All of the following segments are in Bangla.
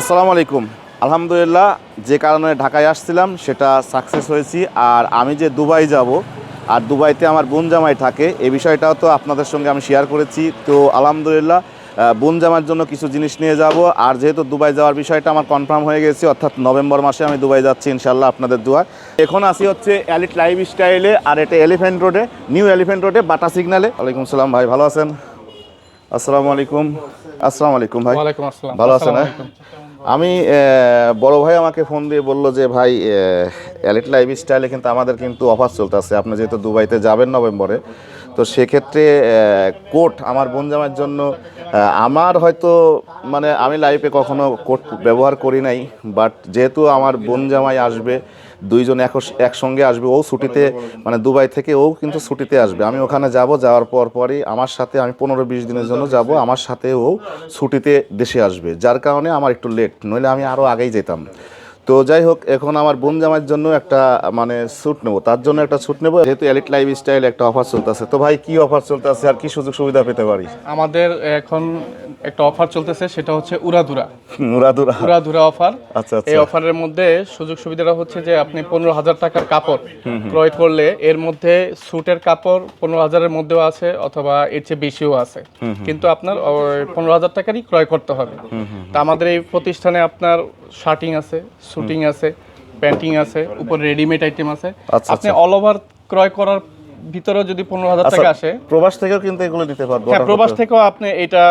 আসসালামু আলাইকুম। আলহামদুলিল্লাহ যে কারণে ঢাকায় আসছিলাম সেটা সাকসেস হয়েছি। আর আমি যে দুবাই যাব আর দুবাইতে আমার বোন জামাই থাকে এই বিষয়টাও তো আপনাদের সঙ্গে আমি শেয়ার করেছি। তো আলহামদুলিল্লাহ বোন জামার জন্য কিছু জিনিস নিয়ে যাব। আর যেহেতু দুবাই যাওয়ার বিষয়টা আমার কনফার্ম হয়ে গেছে অর্থাৎ নভেম্বর মাসে আমি দুবাই যাচ্ছি ইনশাল্লাহ আপনাদের দোয়া এখন আসি হচ্ছে অ্যালিট লাইভ স্টাইলে আর এটা এলিফেন্ট রোডে নিউ এলিফেন্ট রোডে বাটা সিগনালে ওয়ালাইকুম সালাম ভাই ভালো আছেন? আসসালামু আলাইকুম। আসসালামু আলাইকুম ভাই। ভালো আছেন হ্যাঁ? আমি বড় ভাই আমাকে ফোন দিয়ে বলল যে, ভাই অ্যালিট লাইফ স্টাইলে কিন্তু আমাদের কিন্তু অফার চলতেছে। আপনি যেহেতু দুবাইতে যাবেন নভেম্বরে, তো সেক্ষেত্রে কোট আমার বোন জামার জন্য আমার হয়তো মানে আমি লাইফে কখনো কোট ব্যবহার করি নাই বাট যেহেতু আমার বোন জামাই আসবে দুইজন এক একসঙ্গে আসবে, ও ছুটিতে মানে দুবাই থেকে ও কিন্তু ছুটিতে আসবে। আমি ওখানে যাব, যাওয়ার পর পরই আমার সাথে, আমি পনেরো বিশ দিনের জন্য যাব, আমার সাথে ও ছুটিতে দেশে আসবে। যার কারণে আমার একটু লেট নইলে আমি আরও আগেই যেতাম। তো যাই হোক এখন আমার বোন জামাইয়ের জন্য একটা মানে স্যুট নেব। তার জন্য একটা স্যুট নেব যেহেতু এলিট লাইফ স্টাইল একটা অফার চলতেছে। তো ভাই কি অফার চলতেছে আর কি সুযোগ সুবিধা পেতে পারি? আমাদের এখন একটা অফার চলতেছে সেটা হচ্ছে উড়াধুরা। নুরাদুরা উড়াধুরা। অফার আচ্ছা এই আচ্ছা অফারের মধ্যে সুযোগ সুবিধাটা হচ্ছে যে আপনি পনেরো হাজার টাকার কাপড় ক্রয় করলে এর মধ্যে স্যুটের কাপড় পনেরো হাজারের মধ্যেও আছে অথবা এর চেয়ে বেশিও আছে। কিন্তু আপনার পনেরো হাজার টাকারই ক্রয় করতে হবে। তা আমাদের এই প্রতিষ্ঠানে আপনার শার্টিং আছে শুটিং আছে প্যান্টিং আছে উপরে রেডিমেড আইটেম আছে। আচ্ছা, আপনি অল ওভার ক্রয় করার ভিতরেও যদি পনেরো হাজার টাকা আসে প্রবাস থেকেও কিন্তু এগুলো নিতে পারব হ্যাঁ প্রবাস থেকেও আপনি এটা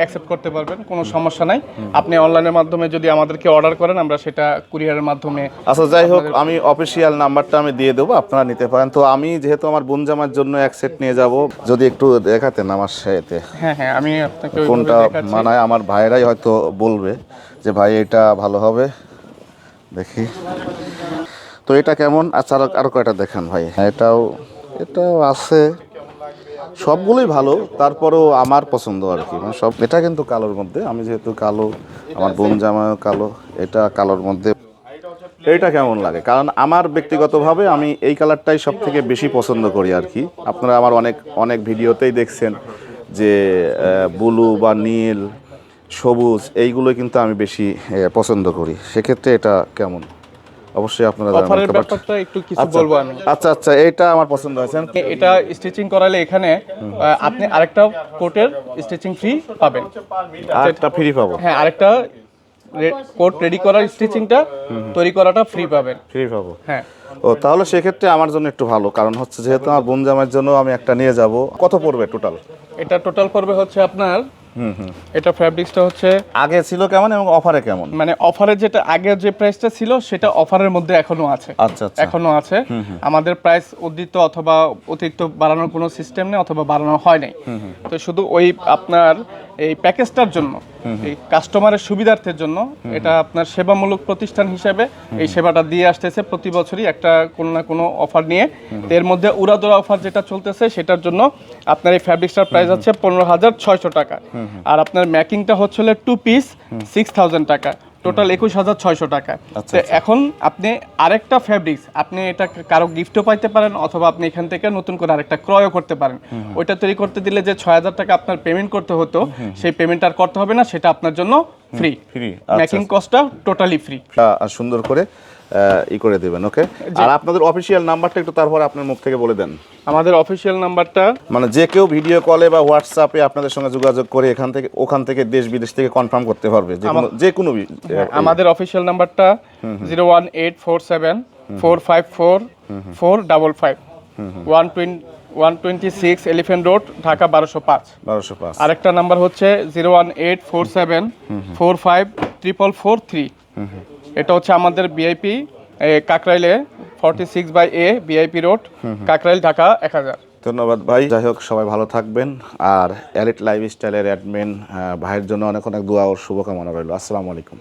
অ্যাকসেপ্ট করতে পারবেন কোনো সমস্যা নাই। আপনি অনলাইনের মাধ্যমে যদি আমাদেরকে অর্ডার করেন আমরা সেটা কুরিয়ারের মাধ্যমে আচ্ছা যাই হোক আমি অফিসিয়াল নাম্বারটা আমি দিয়ে দেবো আপনারা নিতে পারেন। তো আমি যেহেতু আমার বোন জামার জন্য এক সেট নিয়ে যাব যদি একটু দেখাতেন আমার সাথে। হ্যাঁ হ্যাঁ আমি আপনাকে কোনটা মানায় আমার ভাইয়েরাই হয়তো বলবে যে ভাই এটা ভালো হবে। দেখি। তো এটা কেমন? আচ্ছা আরও আরও কয়টা দেখান ভাই। হ্যাঁ এটাও এটাও আছে। সবগুলোই ভালো, তারপরেও আমার পছন্দ আর কি। মানে সব, এটা কিন্তু কালোর মধ্যে, আমি যেহেতু কালো, আমার বোন জামাও কালো, এটা কালোর মধ্যে। এইটা কেমন লাগে? কারণ আমার ব্যক্তিগতভাবে আমি এই কালারটাই সব থেকে বেশি পছন্দ করি আর কি। আপনারা আমার অনেক অনেক ভিডিওতেই দেখছেন যে ব্লু বা নীল সবুজ এইগুলো কিন্তু আমি বেশি পছন্দ করি। সেক্ষেত্রে এটা কেমন? অবশ্যই আপনারা ব্যাপারটা একটু কিছু আচ্ছা, বলব আমি। আচ্ছা আচ্ছা এইটা আমার পছন্দ হয়েছে। এটা স্টিচিং করালে এখানে আপনি আরেকটা কোটের স্টিচিং ফ্রি পাবেন। আর একটা ফ্রি পাবো। হ্যাঁ আরেকটা কোট রেডি করার স্টিচিংটা তৈরি করাটা ফ্রি পাবেন। ফ্রি পাবো। হ্যাঁ। ও তাহলে সেক্ষেত্রে আমার জন্য একটু ভালো কারণ হচ্ছে যেহেতু আমার বোন জামাইয়ের জন্য আমি একটা নিয়ে যাব। কত পড়বে টোটাল এটা টোটাল পড়বে হচ্ছে আপনার এটা ফ্যাব্রিক্সটা হচ্ছে আগে ছিল কেমন এবং অফারে কেমন? মানে অফারে যেটা আগে যে প্রাইসটা ছিল সেটা অফারের মধ্যে এখনও আছে। আচ্ছা আচ্ছা। এখনও আছে। আমাদের প্রাইস উদ্দিত অথবা অতিরিক্ত বাড়ানোর কোনো সিস্টেম নেই অথবা বাড়ানো হয় নাই। তো শুধু ওই আপনার এই প্যাকেজটার জন্য এই কাস্টমারের সুবিধার্থের জন্য এটা আপনার সেবামূলক প্রতিষ্ঠান হিসেবে এই সেবাটা দিয়ে আসতেছে প্রতি বছরই একটা কোনো না কোনো অফার নিয়ে। এর মধ্যে উড়াদোড়া অফার যেটা চলতেছে সেটার জন্য আপনার এই ফ্যাব্রিক্সটার প্রাইস হচ্ছে পনেরো হাজার ছয়শো টাকা। আর আপনার ম্যাকিংটা হচ্ছে টু পিস সিক্স থাউজেন্ড টাকা। টোটাল একুশ হাজার ছয়শো টাকা। আচ্ছা, তো এখন আপনি আরেকটা ফ্যাব্রিক্স আপনি এটা কারও গিফটও পাইতে পারেন অথবা আপনি এখান থেকে নতুন করে আরেকটা ক্রয়ও করতে পারেন। ওইটা তৈরি করতে দিলে যে ছয় হাজার টাকা আপনার পেমেন্ট করতে হতো সেই পেমেন্ট আর করতে হবে না সেটা আপনার জন্য ফ্রি ফ্রি মেকিং কস্টটা টোটালি ফ্রি আর সুন্দর করে। ই করে দেবেন ওকে আর আপনাদের অফিসিয়াল নাম্বারটা একটু তারপর আপনার মুখ থেকে বলে দেন। আমাদের অফিসিয়াল নাম্বারটা মানে যে কেউ ভিডিও কলে বা হোয়াটসঅ্যাপে আপনাদের সঙ্গে যোগাযোগ করে এখান থেকে ওখান থেকে দেশ বিদেশ থেকে কনফার্ম করতে পারবে। যে কোনো যে কোনো আমাদের অফিসিয়াল নাম্বারটা zero one eight four seven four five four four double five one twenty one twenty six elephant road Dhaka বারোশো পাঁচ। বারোশো পাঁচ। আরেকটা নাম্বার হচ্ছে zero one eight four seven four five triple four three এটা হচ্ছে আমাদের VIP কাকরাইলে forty six by A VIP road Kakrail Dhaka এক হাজার। ধন্যবাদ ভাই। যাই হোক সবাই ভালো থাকবেন। আর এলিট লাইফ স্টাইলের অ্যাডমিন ভাইয়ের জন্য অনেক অনেক দোয়া ও শুভকামনা রইল। আসসালামু আলাইকুম।